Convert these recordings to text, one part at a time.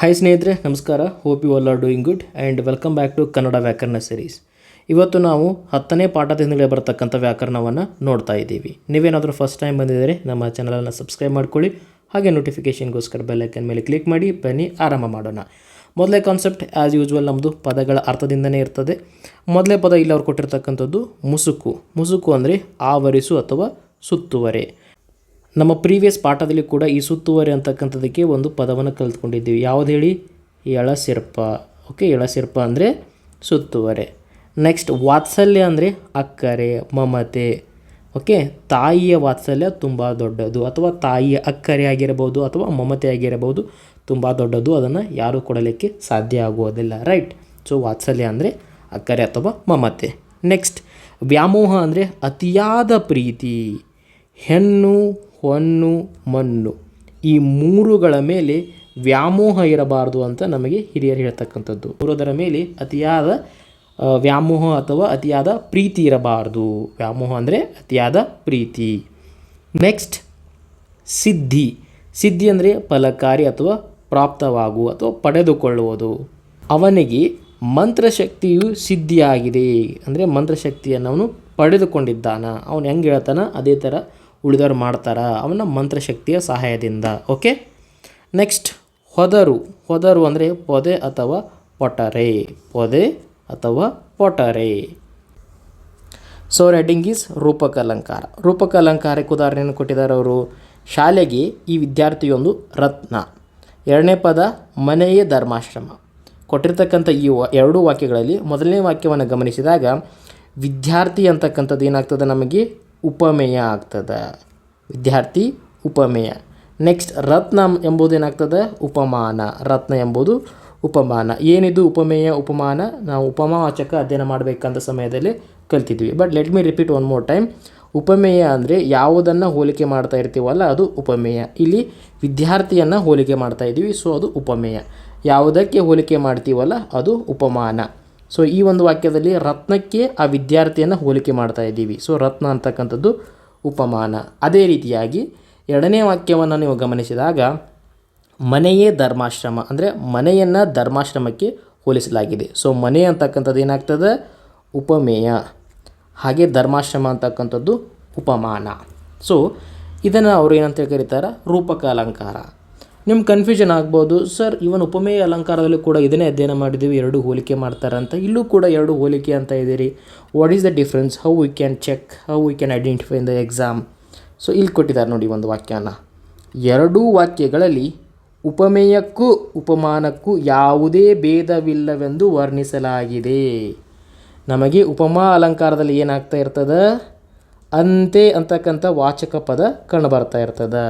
Hi ಸ್ನೇಹಿತರೆ, ನಮಸ್ಕಾರ. Hope you all are doing good and welcome back to Kannada ವ್ಯಾಕರಣ series ಇವತ್ತು ನಾವು ಹತ್ತನೇ ಪಾಠದಿಂದಲೇ ಬರತಕ್ಕಂಥ ವ್ಯಾಕರಣವನ್ನು ನೋಡ್ತಾ ಇದ್ದೀವಿ. ನೀವೇನಾದರೂ ಫಸ್ಟ್ ಟೈಮ್ ಬಂದಿದ್ದರೆ, ನಮ್ಮ ಚಾನಲನ್ನು ಸಬ್ಸ್ಕ್ರೈಬ್ ಮಾಡ್ಕೊಳ್ಳಿ. ಹಾಗೆ ನೋಟಿಫಿಕೇಷನ್ಗೋಸ್ಕರ ಬೆಲ್ಲೈಕನ್ ಮೇಲೆ ಕ್ಲಿಕ್ ಮಾಡಿ, ಬನ್ನಿ, ಆರಂಭ ಮಾಡೋಣ. ಮೊದಲೇ ಕಾನ್ಸೆಪ್ಟ್ ಆ್ಯಸ್ ಯೂಸ್ವಲ್ ನಮ್ಮದು ಪದಗಳ ಅರ್ಥದಿಂದನೇ ಇರ್ತದೆ. ಮೊದಲೇ ಪದ ಇಲ್ಲಿ ಅವ್ರು ಕೊಟ್ಟಿರ್ತಕ್ಕಂಥದ್ದು ಮುಸುಕು. ಮುಸುಕು ಅಂದರೆ ಆವರಿಸು ಅಥವಾ ಸುತ್ತುವರೆ. ನಮ್ಮ ಪ್ರೀವಿಯಸ್ ಪಾಠದಲ್ಲಿ ಕೂಡ ಈ ಸುತ್ತುವರೆ ಅಂತಕ್ಕಂಥದ್ದಕ್ಕೆ ಒಂದು ಪದವನ್ನು ಕಲಿತ್ಕೊಂಡಿದ್ದೀವಿ. ಯಾವ್ದು ಹೇಳಿ? ಎಳಸಿರ್ಪ. ಓಕೆ ಎಳಸಿರ್ಪ ಅಂದರೆ ಸುತ್ತುವರೆ. ನೆಕ್ಸ್ಟ್ ವಾತ್ಸಲ್ಯ ಅಂದರೆ ಅಕ್ಕರೆ, ಮಮತೆ. ಓಕೆ ತಾಯಿಯ ವಾತ್ಸಲ್ಯ ತುಂಬ ದೊಡ್ಡದು. ಅಥವಾ ತಾಯಿಯ ಅಕ್ಕರೆ ಆಗಿರಬಹುದು ಅಥವಾ ಮಮತೆ ಆಗಿರಬಹುದು ತುಂಬ ದೊಡ್ಡದು. ಅದನ್ನು ಯಾರೂ ಕೊಡಲಿಕ್ಕೆ ಸಾಧ್ಯ ಆಗುವುದಿಲ್ಲ. ರೈಟ್ ಸೊ ವಾತ್ಸಲ್ಯ ಅಂದರೆ ಅಕ್ಕರೆ ಅಥವಾ ಮಮತೆ. ನೆಕ್ಸ್ಟ್ ವ್ಯಾಮೋಹ ಅಂದರೆ ಅತಿಯಾದ ಪ್ರೀತಿ. ಹೆಣ್ಣು ಹೊನ್ನು ಮಣ್ಣು. ಈ ಮೂರುಗಳ ಮೇಲೆ ವ್ಯಾಮೋಹ ಇರಬಾರದು ಅಂತ ನಮಗೆ ಹಿರಿಯರು ಹೇಳ್ತಕ್ಕಂಥದ್ದು. ಮೂರದರ ಮೇಲೆ ಅತಿಯಾದ ವ್ಯಾಮೋಹ ಅಥವಾ ಅತಿಯಾದ ಪ್ರೀತಿ ಇರಬಾರದು. ವ್ಯಾಮೋಹ ಅಂದರೆ ಅತಿಯಾದ ಪ್ರೀತಿ. ನೆಕ್ಸ್ಟ್ ಸಿದ್ಧಿ. ಸಿದ್ಧಿ ಅಂದರೆ ಫಲಕಾರಿ ಅಥವಾ ಪ್ರಾಪ್ತವಾಗು ಅಥವಾ ಪಡೆದುಕೊಳ್ಳುವುದು. ಅವನಿಗೆ ಮಂತ್ರಶಕ್ತಿಯು ಸಿದ್ಧಿಯಾಗಿದೆ. ಅಂದರೆ ಮಂತ್ರಶಕ್ತಿಯನ್ನು ಅವನು ಪಡೆದುಕೊಂಡಿದ್ದಾನ. ಅವನು ಹೆಂಗೆ ಹೇಳ್ತಾನ? ಅದೇ ಥರ ಉಳಿದವರು ಮಾಡ್ತಾರೆ? ಅವನ ಮಂತ್ರಶಕ್ತಿಯ ಸಹಾಯದಿಂದ, ಓಕೆ? ನೆಕ್ಸ್ಟ್ ಹೊದರು. ಹೊದರು ಅಂದರೆ ಪೊದೆ ಅಥವಾ ಪೊಟರೆ. ಪೊದೆ ಅಥವಾ ಪೊಟರೆ. ಸೊ ರೆಡ್ಡಿಂಗ್ ಈಸ್ ರೂಪಕ ಅಲಂಕಾರ ರೂಪಕ ಅಲಂಕಾರಕ್ಕೆ ಉದಾಹರಣೆಯನ್ನು ಕೊಟ್ಟಿದ್ದಾರೆ ಅವರು. ಶಾಲೆಗೆ ಈ ವಿದ್ಯಾರ್ಥಿಯೊಂದು ರತ್ನ. ಎರಡನೇ ಪದ, ಮನೆಯೇ ಧರ್ಮಾಶ್ರಮ. ಕೊಟ್ಟಿರ್ತಕ್ಕಂಥ ಈ ಎರಡೂ ವಾಕ್ಯಗಳಲ್ಲಿ ಮೊದಲನೇ ವಾಕ್ಯವನ್ನು ಗಮನಿಸಿದಾಗ ವಿದ್ಯಾರ್ಥಿ ಅಂತಕ್ಕಂಥದ್ದು ಏನಾಗ್ತದೆ ನಮಗೆ? ಉಪಮೇಯ ಆಗ್ತದೆ. ವಿದ್ಯಾರ್ಥಿ, ಉಪಮೇಯ. ನೆಕ್ಸ್ಟ್ ರತ್ನ ಎಂಬುದು ಏನಾಗ್ತದೆ? ಉಪಮಾನ. ರತ್ನ ಎಂಬುದು ಉಪಮಾನ. ಏನಿದು ಉಪಮೇಯ, ಉಪಮಾನ? ನಾವು ಉಪಮಾವಾಚಕ ಅಧ್ಯಯನ ಮಾಡಬೇಕಂತ ಸಮಯದಲ್ಲಿ ಕಲ್ತಿದ್ವಿ. But let me repeat one more time ಉಪಮೇಯ ಅಂದರೆ ಯಾವುದನ್ನು ಹೋಲಿಕೆ ಮಾಡ್ತಾ ಇರ್ತೀವಲ್ಲ, ಅದು ಉಪಮೇಯ. ಇಲ್ಲಿ ವಿದ್ಯಾರ್ಥಿಯನ್ನು ಹೋಲಿಕೆ ಮಾಡ್ತಾ ಇದ್ದೀವಿ ಸೊ ಅದು ಉಪಮೇಯ. ಯಾವುದಕ್ಕೆ ಹೋಲಿಕೆ ಮಾಡ್ತೀವಲ್ಲ, ಅದು ಉಪಮಾನ. ಸೊ ಈ ಒಂದು ವಾಕ್ಯದಲ್ಲಿ ರತ್ನಕ್ಕೆ ಆ ವಿದ್ಯಾರ್ಥಿಯನ್ನು ಹೋಲಿಕೆ ಮಾಡ್ತಾ ಇದ್ದೀವಿ. ಸೊ ರತ್ನ ಅಂತಕ್ಕಂಥದ್ದು ಉಪಮಾನ. ಅದೇ ರೀತಿಯಾಗಿ ಎರಡನೇ ವಾಕ್ಯವನ್ನು ನೀವು ಗಮನಿಸಿದಾಗ ಮನೆಯೇ ಧರ್ಮಾಶ್ರಮ, ಅಂದರೆ ಮನೆಯನ್ನು ಧರ್ಮಾಶ್ರಮಕ್ಕೆ ಹೋಲಿಸಲಾಗಿದೆ. ಸೊ ಮನೆ ಅಂತಕ್ಕಂಥದ್ದು ಏನಾಗ್ತದೆ? ಉಪಮೇಯ. ಹಾಗೆ ಧರ್ಮಾಶ್ರಮ ಅಂತಕ್ಕಂಥದ್ದು ಉಪಮಾನ. ಸೊ ಇದನ್ನು ಅವರು ಏನಂತ ಕರೀತಾರೆ? ರೂಪಕ ಅಲಂಕಾರ. ನಿಮ್ಗೆ ಕನ್ಫ್ಯೂಷನ್ ಆಗ್ಬೋದು. ಸರ್ ಇವನ್ ಉಪಮೇಯ ಅಲಂಕಾರದಲ್ಲೂ ಕೂಡ ಇದನ್ನೇ ಅಧ್ಯಯನ ಮಾಡಿದ್ದೀವಿ. ಎರಡು ಹೋಲಿಕೆ ಮಾಡ್ತಾರಂತ. ಇಲ್ಲೂ ಕೂಡ ಎರಡು ಹೋಲಿಕೆ ಅಂತ ಇದ್ದೀರಿ. What is the difference how we can check how we can identify in the exam so ಇಲ್ಲಿ ಕೊಟ್ಟಿದ್ದಾರೆ ನೋಡಿ ಒಂದು ವಾಕ್ಯನ. ಎರಡೂ ವಾಕ್ಯಗಳಲ್ಲಿ ಉಪಮೇಯಕ್ಕೂ ಉಪಮಾನಕ್ಕೂ ಯಾವುದೇ ಭೇದವಿಲ್ಲವೆಂದು ವರ್ಣಿಸಲಾಗಿದೆ. ನಮಗೆ ಉಪಮಾ ಅಲಂಕಾರದಲ್ಲಿ ಏನಾಗ್ತಾ ಇರ್ತದೆ? ಅಂತೆ ಅಂತಕ್ಕಂಥ ವಾಚಕ ಪದ ಕಂಡು ಬರ್ತಾ ಇರ್ತದೆ.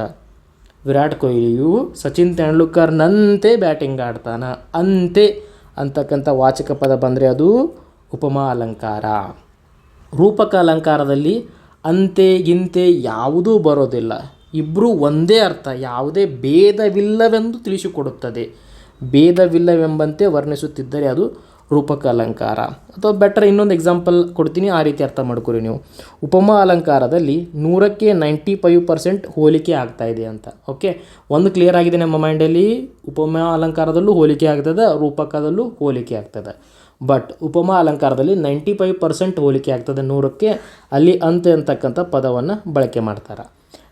ವಿರಾಟ್ ಕೊಹ್ಲಿಯು ಸಚಿನ್ ತೆಂಡೂಲ್ಕರ್ನಂತೆ ಬ್ಯಾಟಿಂಗ್ ಆಡ್ತಾನ. ಅಂತೆ ಅಂತಕ್ಕಂಥ ವಾಚಕ ಪದ ಬಂದರೆ ಅದು ಉಪಮಾ ಅಲಂಕಾರ. ರೂಪಕ ಅಲಂಕಾರದಲ್ಲಿ ಅಂತೆ ಗಿಂತೆ ಯಾವುದೂ ಬರೋದಿಲ್ಲ. ಇಬ್ಬರೂ ಒಂದೇ ಅರ್ಥ, ಯಾವುದೇ ಭೇದವಿಲ್ಲವೆಂದು ತಿಳಿಸಿಕೊಡುತ್ತದೆ. ಭೇದವಿಲ್ಲವೆಂಬಂತೆ ವರ್ಣಿಸುತ್ತಿದ್ದರೆ ಅದು ರೂಪಕ ಅಲಂಕಾರ. ಅಥವಾ ಬೆಟರ್ ಇನ್ನೊಂದು ಎಕ್ಸಾಂಪಲ್ ಕೊಡ್ತೀನಿ, ಆ ರೀತಿ ಅರ್ಥ ಮಾಡ್ಕೊರಿ ನೀವು. ಉಪಮಾ ಅಲಂಕಾರದಲ್ಲಿ ನೂರಕ್ಕೆ ನೈಂಟಿ ಫೈವ್ ಪರ್ಸೆಂಟ್ ಹೋಲಿಕೆ ಆಗ್ತಾ ಇದೆ ಅಂತ. ಓಕೆ ಒಂದು ಕ್ಲಿಯರ್ ಆಗಿದೆ ನಮ್ಮ ಮೈಂಡಲ್ಲಿ ಉಪಮಾ ಅಲಂಕಾರದಲ್ಲೂ ಹೋಲಿಕೆ ಆಗ್ತದೆ, ರೂಪಕದಲ್ಲೂ ಹೋಲಿಕೆ ಆಗ್ತದೆ. ಬಟ್ ಉಪಮಾ ಅಲಂಕಾರದಲ್ಲಿ ನೈಂಟಿ ಫೈವ್ ಪರ್ಸೆಂಟ್ ಹೋಲಿಕೆ ಆಗ್ತದೆ ನೂರಕ್ಕೆ, ಅಲ್ಲಿ ಅಂತ ಅಂತಕ್ಕಂಥ ಪದವನ್ನು ಬಳಕೆ ಮಾಡ್ತಾರೆ.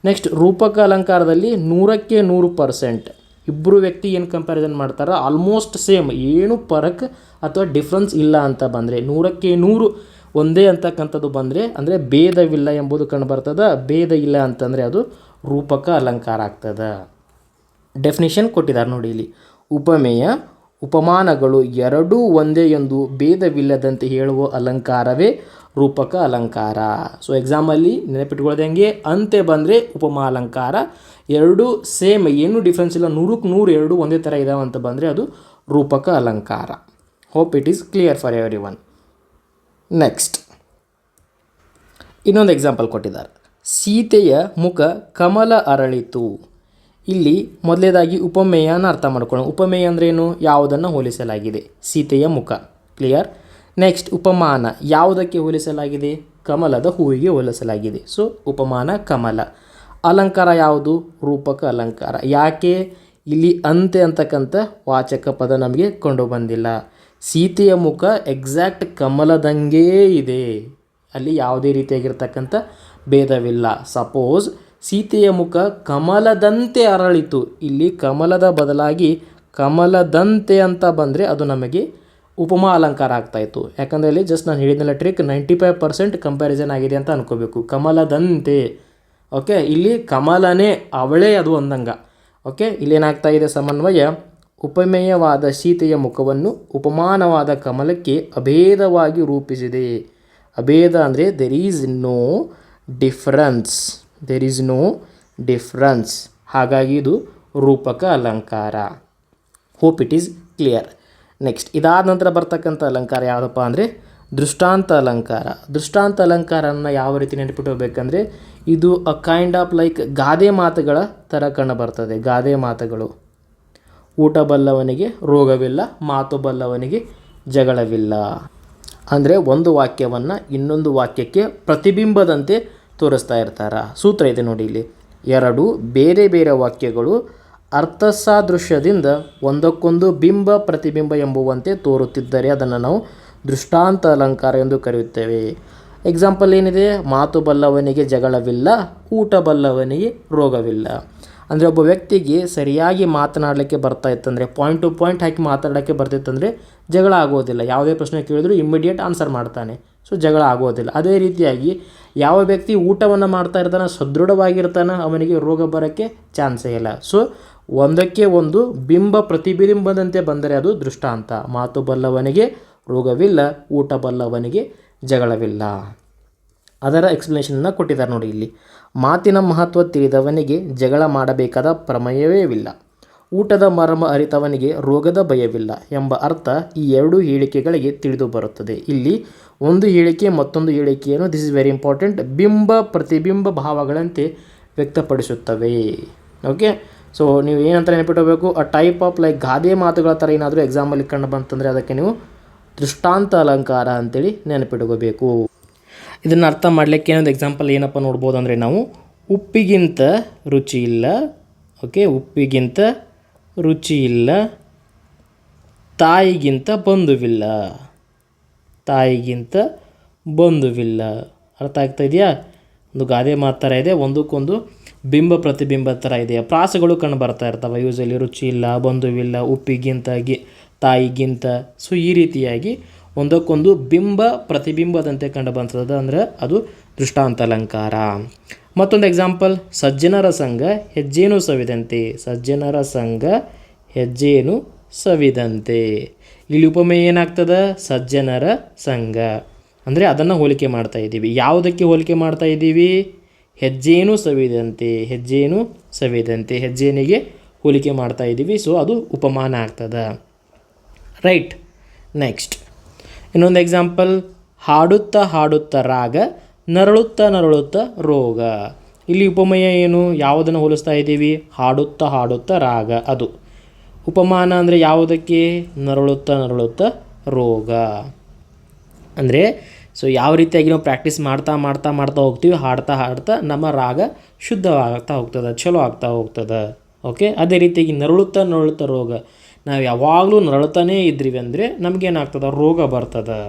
ನೆಕ್ಸ್ಟ್ ರೂಪಕ ಅಲಂಕಾರದಲ್ಲಿ ನೂರಕ್ಕೆ ನೂರು ಪರ್ಸೆಂಟ್ ಇಬ್ಬರು ವ್ಯಕ್ತಿ ಏನು ಕಂಪ್ಯಾರಿಸನ್ ಮಾಡ್ತಾರೆ? ಆಲ್ಮೋಸ್ಟ್ ಸೇಮ್ ಏನು ಪರಕ್ ಅಥವಾ ಡಿಫ್ರೆನ್ಸ್ ಇಲ್ಲ ಅಂತ ಬಂದರೆ, ನೂರಕ್ಕೆ ನೂರು ಒಂದೇ ಅಂತಕ್ಕಂಥದ್ದು ಬಂದರೆ, ಅಂದರೆ ಭೇದವಿಲ್ಲ ಎಂಬುದು ಕಂಡು ಬರ್ತದೆ. ಭೇದ ಇಲ್ಲ ಅಂತಂದರೆ ಅದು ರೂಪಕ ಅಲಂಕಾರ ಆಗ್ತದೆ. ಡೆಫಿನಿಷನ್ ಕೊಟ್ಟಿದ್ದಾರೆ ನೋಡಿ ಇಲ್ಲಿ. ಉಪಮೇಯ, ಉಪಮಾನಗಳು ಎರಡೂ ಒಂದೇ ಎಂದು ಭೇದವಿಲ್ಲದಂತೆ ಹೇಳುವ ಅಲಂಕಾರವೇ ರೂಪಕ ಅಲಂಕಾರ. ಸೊ ಎಕ್ಸಾಮಲ್ಲಿ ನೆನಪಿಟ್ಕೊಳ್ಳೋದಂಗೆ ಅಂತೆ ಬಂದರೆ ಉಪಮಾ ಅಲಂಕಾರ. ಎರಡು ಸೇಮ್, ಏನು ಡಿಫ್ರೆನ್ಸ್ ಇಲ್ಲ ನೂರಕ್ಕೆ ನೂರು ಎರಡು ಒಂದೇ ಥರ ಇದಾವೆ ಅಂತ ಬಂದರೆ ಅದು ರೂಪಕ ಅಲಂಕಾರ. Hope it is clear for everyone next ಇನ್ನೊಂದು ಎಕ್ಸಾಂಪಲ್ ಕೊಟ್ಟಿದ್ದಾರೆ. ಸೀತೆಯ ಮುಖ ಕಮಲ ಅರಳಿತು. ಇಲ್ಲಿ ಮೊದಲೇದಾಗಿ ಉಪಮೇಯನ ಅರ್ಥ ಮಾಡ್ಕೊಳ್ಳೋಣ. ಉಪಮೇಯ ಅಂದ್ರೇನು ಯಾವುದನ್ನು ಹೋಲಿಸಲಾಗಿದೆ? ಸೀತೆಯ ಮುಖ. ಕ್ಲಿಯರ್ ನೆಕ್ಸ್ಟ್ ಉಪಮಾನ ಯಾವುದಕ್ಕೆ ಹೋಲಿಸಲಾಗಿದೆ ಕಮಲದ ಹೂವಿಗೆ ಹೋಲಿಸಲಾಗಿದೆ ಸೊ ಉಪಮಾನ ಕಮಲ ಅಲಂಕಾರ ಯಾವುದು ರೂಪಕ ಅಲಂಕಾರ ಯಾಕೆ ಇಲ್ಲಿ ಅಂತೆ ಅಂತಕ್ಕಂಥ ವಾಚಕ ಪದ ನಮಗೆ ಕೊಂಡು ಬಂದಿಲ್ಲ ಸೀತೆಯ ಮುಖ ಎಕ್ಸಾಕ್ಟ್ ಕಮಲದಂಗೇ ಇದೆ ಅಲ್ಲಿ ಯಾವುದೇ ರೀತಿಯಾಗಿರ್ತಕ್ಕಂಥ ಭೇದವಿಲ್ಲ ಸಪೋಸ್ ಸೀತೆಯ ಮುಖ ಕಮಲದಂತೆ ಅರಳಿತು ಇಲ್ಲಿ ಕಮಲದ ಬದಲಾಗಿ ಕಮಲದಂತೆ ಅಂತ ಬಂದರೆ ಅದು ನಮಗೆ ಉಪಮಾ ಅಲಂಕಾರ ಆಗ್ತಾ ಇತ್ತು. ಯಾಕಂದರೆ ಇಲ್ಲಿ ಜಸ್ಟ್ ನಾನು ಹೇಳಿದ್ನಲ್ಲ trick ninety five percent comparison ಆಗಿದೆ ಅಂತ ಅನ್ಕೋಬೇಕು. ಕಮಲದಂತೆ ಓಕೆ ಇಲ್ಲಿ ಕಮಲನೇ ಅವಳೇ ಅದು ಅಂದಂಗ. ಓಕೆ ಇಲ್ಲೇನಾಗ್ತಾ ಇದೆ ಸಮನ್ವಯ? ಉಪಮೇಯವಾದ ಸೀತೆಯ ಮುಖವನ್ನು ಉಪಮಾನವಾದ ಕಮಲಕ್ಕೆ ಅಭೇದವಾಗಿ ರೂಪಿಸಿದೆ. ಅಭೇದ ಅಂದರೆ there is no difference there is no difference ಹಾಗಾಗಿ ಇದು ರೂಪಕ ಅಲಂಕಾರ. Hope it is clear next ಇದಾದ ನಂತರ ಬರ್ತಕ್ಕಂಥ ಅಲಂಕಾರ ಯಾವುದಪ್ಪ ಅಂದರೆ ದೃಷ್ಟಾಂತ ಅಲಂಕಾರ. ದೃಷ್ಟಾಂತ ಅಲಂಕಾರನ ಯಾವ ರೀತಿ ನೆನಪಿಟ್ಕೋಬೇಕಂದ್ರೆ ಇದು ಅ ಕೈಂಡ್ ಆಫ್ ಲೈಕ್ ಗಾದೆ ಮಾತುಗಳ ಥರ ಕಂಡು ಬರ್ತದೆ. ಗಾದೆ ಮಾತುಗಳು. ಊಟ ಬಲ್ಲವನಿಗೆ ರೋಗವಿಲ್ಲ, ಮಾತು ಬಲ್ಲವನಿಗೆ ಜಗಳವಿಲ್ಲ. ಅಂದರೆ ಒಂದು ವಾಕ್ಯವನ್ನು ಇನ್ನೊಂದು ವಾಕ್ಯಕ್ಕೆ ಪ್ರತಿಬಿಂಬದಂತೆ ತೋರಿಸ್ತಾ ಇರ್ತಾರೆ. ಸೂತ್ರ ಇದೆ ನೋಡಿ ಇಲ್ಲಿ. ಎರಡು, ಬೇರೆ ಬೇರೆ ವಾಕ್ಯಗಳು ಅರ್ಥಸಾದೃಶ್ಯದಿಂದ ಒಂದಕ್ಕೊಂದು ಬಿಂಬ ಪ್ರತಿಬಿಂಬ ಎಂಬುವಂತೆ ತೋರುತ್ತಿದ್ದರೆ ಅದನ್ನು ನಾವು ದೃಷ್ಟಾಂತ ಅಲಂಕಾರ ಎಂದು ಕರೆಯುತ್ತೇವೆ. ಎಕ್ಸಾಂಪಲ್ ಏನಿದೆ? ಮಾತು ಬಲ್ಲವನಿಗೆ ಜಗಳವಿಲ್ಲ ಊಟ ಬಲ್ಲವನಿಗೆ ರೋಗವಿಲ್ಲ. ಅಂದರೆ ಒಬ್ಬ ವ್ಯಕ್ತಿಗೆ ಸರಿಯಾಗಿ ಮಾತನಾಡಲಿಕ್ಕೆ ಬರ್ತಾ ಇತ್ತಂದರೆ ಪಾಯಿಂಟ್ ಟು ಪಾಯಿಂಟ್ ಹಾಕಿ ಮಾತಾಡೋಕ್ಕೆ ಬರ್ತಿತ್ತಂದರೆ ಜಗಳ ಆಗೋದಿಲ್ಲ. ಯಾವುದೇ ಪ್ರಶ್ನೆ ಕೇಳಿದ್ರು ಇಮ್ಮಿಡಿಯೇಟ್ ಆನ್ಸರ್ ಮಾಡ್ತಾನೆ. ಸೊ ಜಗಳ ಆಗೋದಿಲ್ಲ. ಅದೇ ರೀತಿಯಾಗಿ ಯಾವ ವ್ಯಕ್ತಿ ಊಟವನ್ನು ಮಾಡ್ತಾ ಇರ್ತಾನೆ, ಸದೃಢವಾಗಿರ್ತಾನೆ, ಅವನಿಗೆ ರೋಗ ಬರೋಕ್ಕೆ ಚಾನ್ಸೇ ಇಲ್ಲ. ಸೊ ಒಂದಕ್ಕೆ ಒಂದು ಬಿಂಬ ಪ್ರತಿಬಿಂಬದಂತೆ ಬಂದರೆ ಅದು ದೃಷ್ಟಾಂತ. ಮಾತು ಬಲ್ಲವನಿಗೆ ರೋಗವಿಲ್ಲ, ಊಟ ಬಲ್ಲವನಿಗೆ ಜಗಳವಿಲ್ಲ. ಅದರ ಎಕ್ಸ್ಪ್ಲನೇಷನನ್ನು ಕೊಟ್ಟಿದ್ದಾರೆ ನೋಡಿ ಇಲ್ಲಿ. ಮಾತಿನ ಮಹತ್ವ ತಿಳಿದವನಿಗೆ ಜಗಳ ಮಾಡಬೇಕಾದ ಪ್ರಮೇಯವೇ ಇಲ್ಲ. ಊಟದ ಮರ್ಮ ಅರಿತವನಿಗೆ ರೋಗದ ಭಯವಿಲ್ಲ ಎಂಬ ಅರ್ಥ ಈ ಎರಡು ಹೇಳಿಕೆಗಳಿಗೆ ತಿಳಿದು ಬರುತ್ತದೆ. ಇಲ್ಲಿ ಒಂದು ಹೇಳಿಕೆ, ಮತ್ತೊಂದು ಹೇಳಿಕೆಯನ್ನು ದಿಸ್ ಇಸ್ ವೆರಿ ಇಂಪಾರ್ಟೆಂಟ್ ಬಿಂಬ ಪ್ರತಿಬಿಂಬ ಭಾವಗಳಂತೆ ವ್ಯಕ್ತಪಡಿಸುತ್ತವೆ. ಓಕೆ ಸೊ ನೀವು ಏನಂತ ನೆನಪಿಟ್ಟಬೇಕು ಆ ಟೈಪ್ ಆಫ್ ಲೈಕ್ ಗಾದೆ ಮಾತುಗಳ ಥರ ಏನಾದರೂ ಎಕ್ಸಾಂಪಲ್ ಕಂಡು ಬಂತಂದರೆ ಅದಕ್ಕೆ ನೀವು ದೃಷ್ಟಾಂತ ಅಲಂಕಾರ ಅಂತೇಳಿ ನೆನಪಿಟ್ಕೋಬೇಕು. ಇದನ್ನು ಅರ್ಥ ಮಾಡಲಿಕ್ಕೆ ಏನೊಂದು ಎಕ್ಸಾಂಪಲ್ ಏನಪ್ಪ ನೋಡ್ಬೋದು ಅಂದರೆ ನಾವು ಉಪ್ಪಿಗಿಂತ ರುಚಿ ಇಲ್ಲ ಓಕೆ ಉಪ್ಪಿಗಿಂತ ರುಚಿ ಇಲ್ಲ, ತಾಯಿಗಿಂತ ಬಂಧುವಿಲ್ಲ. ತಾಯಿಗಿಂತ ಬಂಧುವಿಲ್ಲ. ಅರ್ಥ ಆಗ್ತಾ ಇದೆಯಾ? ಒಂದು ಗಾದೆ ಮಾತು ಥರ ಇದೆ, ಒಂದಕ್ಕೊಂದು ಬಿಂಬ ಪ್ರತಿಬಿಂಬ ಥರ ಇದೆ ಪ್ರಾಸಗಳು ಕಂಡು ಬರ್ತಾ ಇರ್ತವೆ. ಯೂಸಲಿ ರುಚಿ ಇಲ್ಲ, ಬಂಧುವಿಲ್ಲ ಉಪ್ಪಿಗಿಂತ ಗಿ ತಾಯಿಗಿಂತ. ಸೊ ಈ ರೀತಿಯಾಗಿ ಒಂದಕ್ಕೊಂದು ಬಿಂಬ ಪ್ರತಿಬಿಂಬದಂತೆ ಕಂಡು ಬಂತದ ಅಂದರೆ ಅದು ದೃಷ್ಟಾಂತ ಅಲಂಕಾರ ಮತ್ತೊಂದು ಎಕ್ಸಾಂಪಲ್ ಸಜ್ಜನರ ಸಂಘ ಹೆಜ್ಜೇನು ಸವಿದಂತೆ? ಸಜ್ಜನರ ಸಂಘ ಹೆಜ್ಜೇನು ಸವಿದಂತೆ? ಇಲ್ಲಿ ಉಪಮೇಯ ಏನಾಗ್ತದೆ? ಸಜ್ಜನರ ಸಂಘ. ಅಂದರೆ ಅದನ್ನು ಹೋಲಿಕೆ ಮಾಡ್ತಾ ಇದ್ದೀವಿ. ಯಾವುದಕ್ಕೆ ಹೋಲಿಕೆ ಮಾಡ್ತಾ ಇದ್ದೀವಿ? ಹೆಜ್ಜೇನು ಸವಿದಂತೆ ಹೆಜ್ಜೆಯೂ ಸವಿದಂತೆ ಹೆಜ್ಜೆನಿಗೆ ಹೋಲಿಕೆ ಮಾಡ್ತಾ ಇದ್ದೀವಿ. ಸೊ ಅದು ಉಪಮಾನ ಆಗ್ತದೆ. ರೈಟ್ ನೆಕ್ಸ್ಟ್ ಇನ್ನೊಂದು ಎಕ್ಸಾಂಪಲ್ ಹಾಡುತ್ತಾ ಹಾಡುತ್ತಾ ರಾಗ, ನರಳುತ್ತಾ ನರಳುತ್ತ ರೋಗ. ಇಲ್ಲಿ ಉಪಮಯ ಏನು? ಯಾವುದನ್ನು ಹೋಲಿಸ್ತಾ ಇದ್ದೀವಿ? ಹಾಡುತ್ತಾ ಹಾಡುತ್ತಾ ರಾಗ. ಅದು. ಉಪಮಾನ ಅಂದರೆ ಯಾವುದಕ್ಕೆ? ನರಳುತ್ತ ನರಳುತ್ತ ರೋಗ. ಅಂದರೆ ಸೊ ಯಾವ ರೀತಿಯಾಗಿ ನಾವು ಪ್ರಾಕ್ಟೀಸ್ ಮಾಡ್ತಾ ಮಾಡ್ತಾ ಮಾಡ್ತಾ ಹೋಗ್ತೀವಿ, ಹಾಡ್ತಾ ಹಾಡ್ತಾ ನಮ್ಮ ರಾಗ ಶುದ್ಧವಾಗ್ತಾ ಹೋಗ್ತದೆ ಚಲೋ ಆಗ್ತಾ ಹೋಗ್ತದೆ. ಓಕೆ ಅದೇ ರೀತಿಯಾಗಿ ನರಳುತ್ತಾ ನರಳುತ್ತಾ ರೋಗ. ನಾವು ಯಾವಾಗಲೂ ನರಳುತ್ತಾನೇ ಇದ್ರಿವಿ ಅಂದರೆ ನಮಗೇನಾಗ್ತದೆ? ರೋಗ ಬರ್ತದೆ.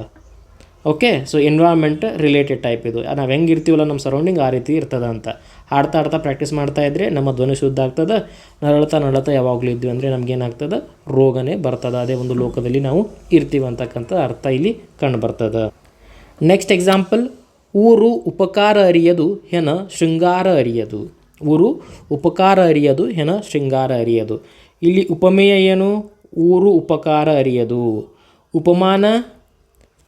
Okay so environment related type ಇದು. ನಾವು ಹೆಂಗೆ ಇರ್ತೀವಲ್ಲ ನಮ್ಮ ಸರೌಂಡಿಂಗ್ ಆ ರೀತಿ ಇರ್ತದೆ ಅಂತ. ಹಾಡ್ತಾ ಹಾಡ್ತಾ ಪ್ರಾಕ್ಟೀಸ್ ಮಾಡ್ತಾ ಇದ್ದರೆ ನಮ್ಮ ಧ್ವನಿ ಶುದ್ಧ ಆಗ್ತದೆ. ನರಳ್ತಾ ನರಳುತ್ತಾ ಯಾವಾಗಲೂ ಇದ್ವಿ ಅಂದರೆ ನಮಗೇನಾಗ್ತದೆ? ರೋಗನೇ ಬರ್ತದೆ. ಅದೇ ಒಂದು ಲೋಕದಲ್ಲಿ ನಾವು ಇರ್ತೀವಿ ಅಂತಕ್ಕಂಥ ಅರ್ಥ ಇಲ್ಲಿ ಕಂಡು ಬರ್ತದೆ. ನೆಕ್ಸ್ಟ್ ಎಕ್ಸಾಂಪಲ್ ಊರು ಉಪಕಾರ ಅರಿಯದು ಹೆನ ಶೃಂಗಾರ ಅರಿಯದು. ಊರು ಉಪಕಾರ ಅರಿಯದು ಹೆನ ಶೃಂಗಾರ ಅರಿಯದು. ಇಲ್ಲಿ ಉಪಮೇಯ ಏನು? ಊರು ಉಪಕಾರ ಅರಿಯದು. ಉಪಮಾನ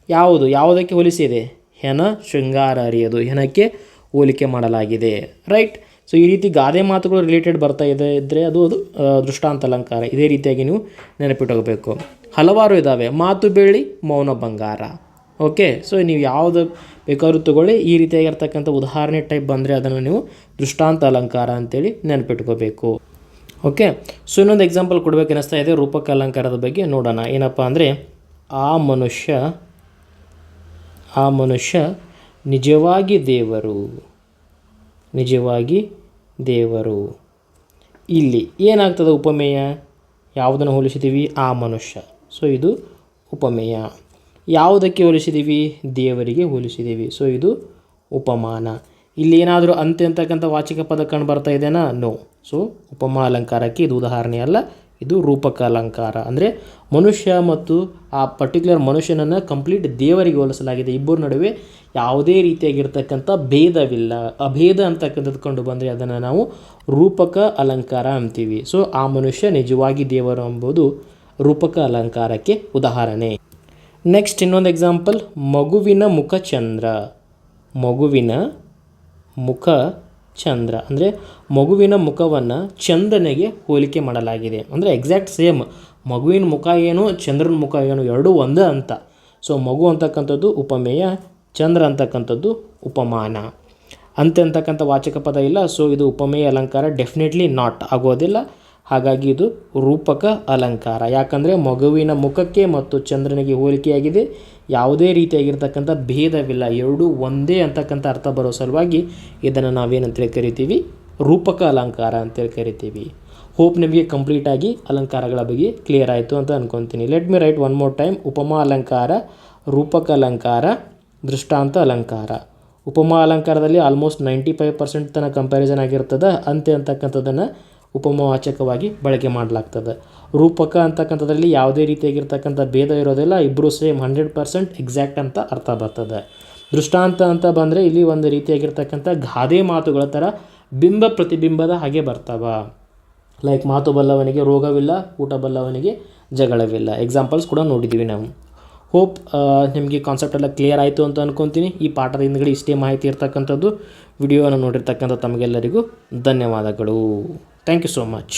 ಯಾವುದು? ಯಾವುದಕ್ಕೆ ಹೋಲಿಸಿದೆ ಹೆನ ಶೃಂಗಾರ ಅರಿಯದು. ಹೆನಕ್ಕೆ ಹೋಲಿಕೆ ಮಾಡಲಾಗಿದೆ. ರೈಟ್ ಸೊ ಈ ರೀತಿ ಗಾದೆ ಮಾತುಗಳು ರಿಲೇಟೆಡ್ ಬರ್ತಾ ಇದೆ ಇದ್ದರೆ ಅದು ಅದು ದೃಷ್ಟಾಂತ ಅಲಂಕಾರ. ಇದೇ ರೀತಿಯಾಗಿ ನೀವು ನೆನಪಿಟ್ಟೋಗಬೇಕು ಹಲವಾರು ಇದ್ದಾವೆ ಮಾತು ಬೆಳ್ಳಿ ಮೌನ ಬಂಗಾರ. ಓಕೆ ಸೊ ನೀವು ಯಾವುದು ಬೇಕಾದ್ರೂ ತಗೊಳ್ಳಿ. ಈ ರೀತಿಯಾಗಿರ್ತಕ್ಕಂಥ ಉದಾಹರಣೆ ಟೈಪ್ ಬಂದರೆ ಅದನ್ನು ನೀವು ದೃಷ್ಟಾಂತ ಅಲಂಕಾರ ಅಂತೇಳಿ ನೆನಪಿಟ್ಕೋಬೇಕು. ಓಕೆ ಸೊ ಇನ್ನೊಂದು ಎಕ್ಸಾಂಪಲ್ ಕೊಡಬೇಕು ಅನ್ನಿಸ್ತಾ ಇದೆ. ರೂಪಕ ಅಲಂಕಾರದ ಬಗ್ಗೆ ನೋಡೋಣ. ಏನಪ್ಪ ಅಂದರೆ, ಆ ಮನುಷ್ಯ ಆ ಮನುಷ್ಯ ನಿಜವಾಗಿ ದೇವರು. ನಿಜವಾಗಿ ದೇವರು. ಇಲ್ಲಿ ಏನಾಗ್ತದೆ ಉಪಮೇಯ? ಯಾವುದನ್ನು ಹೋಲಿಸಿದ್ದೀವಿ? ಆ ಮನುಷ್ಯ. ಸೊ ಇದು ಉಪಮೇಯ. ಯಾವುದಕ್ಕೆ ಹೋಲಿಸಿದ್ದೀವಿ ದೇವರಿಗೆ ಹೋಲಿಸಿದ್ದೀವಿ ಸೊ ಇದು ಉಪಮಾನ. ಇಲ್ಲಿ ಏನಾದರೂ ಅಂತ್ಯ ಅಂತಕ್ಕಂಥ ವಾಚಿಕ ಪದ ಕಂಡು ಬರ್ತಾ ಇದೆಯಾ ನೋ ಸೊ ಉಪಮಾ ಅಲಂಕಾರಕ್ಕೆ ಇದು ಉದಾಹರಣೆ ಅಲ್ಲ. ಇದು ರೂಪಕ ಅಲಂಕಾರ. ಅಂದರೆ ಮನುಷ್ಯ ಮತ್ತು ಆ ಪರ್ಟಿಕ್ಯುಲರ್ ಮನುಷ್ಯನನ್ನು ಕಂಪ್ಲೀಟ್ ದೇವರಿಗೆ ಹೋಲಿಸಲಾಗಿದೆ. ಇಬ್ಬರ ನಡುವೆ ಯಾವುದೇ ರೀತಿಯಾಗಿರ್ತಕ್ಕಂಥ ಭೇದವಿಲ್ಲ. ಅಭೇದ ಅಂತಕ್ಕಂಥದ್ದು ಕಂಡು ಬಂದರೆ ಅದನ್ನು ನಾವು ರೂಪಕ ಅಲಂಕಾರ ಅಂತೀವಿ. ಸೊ ಆ ಮನುಷ್ಯ ನಿಜವಾಗಿ ದೇವರು ಎಂಬುದು ರೂಪಕ ಅಲಂಕಾರಕ್ಕೆ ಉದಾಹರಣೆ. ನೆಕ್ಸ್ಟ್ ಇನ್ನೊಂದು ಎಕ್ಸಾಂಪಲ್ ಮಗುವಿನ ಮುಖ ಚಂದ್ರ. ಮಗುವಿನ ಮುಖ ಚಂದ್ರ. ಅಂದರೆ ಮಗುವಿನ ಮುಖವನ್ನು ಚಂದ್ರನಿಗೆ ಹೋಲಿಕೆ ಮಾಡಲಾಗಿದೆ. ಅಂದರೆ ಎಕ್ಸಾಕ್ಟ್ ಸೇಮ್ ಮಗುವಿನ ಮುಖ ಏನು, ಚಂದ್ರನ ಮುಖ ಏನು, ಎರಡೂ ಒಂದೇ ಅಂತ. ಸೊ ಮಗು ಅಂತಕ್ಕಂಥದ್ದು ಉಪಮೇಯ, ಚಂದ್ರ ಅಂತಕ್ಕಂಥದ್ದು ಉಪಮಾನ. ಅಂತೆ ಅಂತಕ್ಕಂಥ ವಾಚಕ ಪದ ಇಲ್ಲ. ಸೊ ಇದು ಉಪಮೇಯ ಅಲಂಕಾರ ಡೆಫಿನೆಟ್ಲಿ ನಾಟ್ ಆಗೋದಿಲ್ಲ. ಹಾಗಾಗಿ ಇದು ರೂಪಕ ಅಲಂಕಾರ. ಯಾಕಂದರೆ ಮಗುವಿನ ಮುಖಕ್ಕೆ ಮತ್ತು ಚಂದ್ರನಿಗೆ ಹೋಲಿಕೆಯಾಗಿದೆ, ಯಾವುದೇ ರೀತಿಯಾಗಿರ್ತಕ್ಕಂಥ ಭೇದವಿಲ್ಲ, ಎರಡೂ ಒಂದೇ ಅಂತಕ್ಕಂಥ ಅರ್ಥ ಬರೋ ಸಲುವಾಗಿ ಇದನ್ನು ನಾವೇನಂತೇಳಿ ಕರಿತೀವಿ? ರೂಪಕ ಅಲಂಕಾರ ಅಂತೇಳಿ ಕರಿತೀವಿ. ಹೋಪ್ ನಿಮಗೆ ಕಂಪ್ಲೀಟಾಗಿ ಅಲಂಕಾರಗಳ ಬಗ್ಗೆ ಕ್ಲಿಯರ್ ಆಯಿತು ಅಂತ ಅನ್ಕೊತೀನಿ. Let me write one more time ಉಪಮಾ ಅಲಂಕಾರ, ರೂಪಕ ಅಲಂಕಾರ, ದೃಷ್ಟಾಂತ ಅಲಂಕಾರ. ಉಪಮಾ ಅಲಂಕಾರದಲ್ಲಿ ಆಲ್ಮೋಸ್ಟ್ ನೈಂಟಿ ಫೈವ್ ಪರ್ಸೆಂಟ್ ತನಕ ಕಂಪ್ಯಾರಿಸನ್ ಆಗಿರ್ತದೆ, ಅಂತೆ ಅಂತಕ್ಕಂಥದ್ದನ್ನು ಉಪಮಾವಾಚಕವಾಗಿ ಬಳಕೆ ಮಾಡಲಾಗ್ತದೆ. ರೂಪಕ ಅಂತಕ್ಕಂಥದ್ರಲ್ಲಿ ಯಾವುದೇ ರೀತಿಯಾಗಿರ್ತಕ್ಕಂಥ ಭೇದ ಇರೋದಿಲ್ಲ ಇಬ್ಬರು ಸೇಮ್ ಹಂಡ್ರೆಡ್ ಪರ್ಸೆಂಟ್ ಎಕ್ಸಾಕ್ಟ್ ಅಂತ ಅರ್ಥ ಬರ್ತದೆ. ದೃಷ್ಟಾಂತ ಅಂತ ಬಂದರೆ ಇಲ್ಲಿ ಒಂದು ರೀತಿಯಾಗಿರ್ತಕ್ಕಂಥ ಗಾದೆ ಮಾತುಗಳ ಥರ ಬಿಂಬ ಪ್ರತಿಬಿಂಬದ ಹಾಗೆ ಬರ್ತಾವ. ಲೈಕ್ ಮಾತು ಬಲ್ಲವನಿಗೆ ರೋಗವಿಲ್ಲ, ಊಟ ಬಲ್ಲವನಿಗೆ ಜಗಳವಿಲ್ಲ. ಎಕ್ಸಾಂಪಲ್ಸ್ ಕೂಡ ನೋಡಿದ್ದೀವಿ ನಾವು. ಹೋಪ್ ನಿಮಗೆ ಕಾನ್ಸೆಪ್ಟ್ ಎಲ್ಲ ಕ್ಲಿಯರ್ ಆಯಿತು ಅಂತ ಅನ್ಕೊತೀನಿ. ಈ ಪಾಠದ ಹಿಂದ್ಗಡೆ ಇಷ್ಟೇ ಮಾಹಿತಿ ಇರ್ತಕ್ಕಂಥದ್ದು. ವಿಡಿಯೋನ ನೋಡಿರ್ತಕ್ಕಂಥ ತಮಗೆಲ್ಲರಿಗೂ ಧನ್ಯವಾದಗಳು. Thank you so much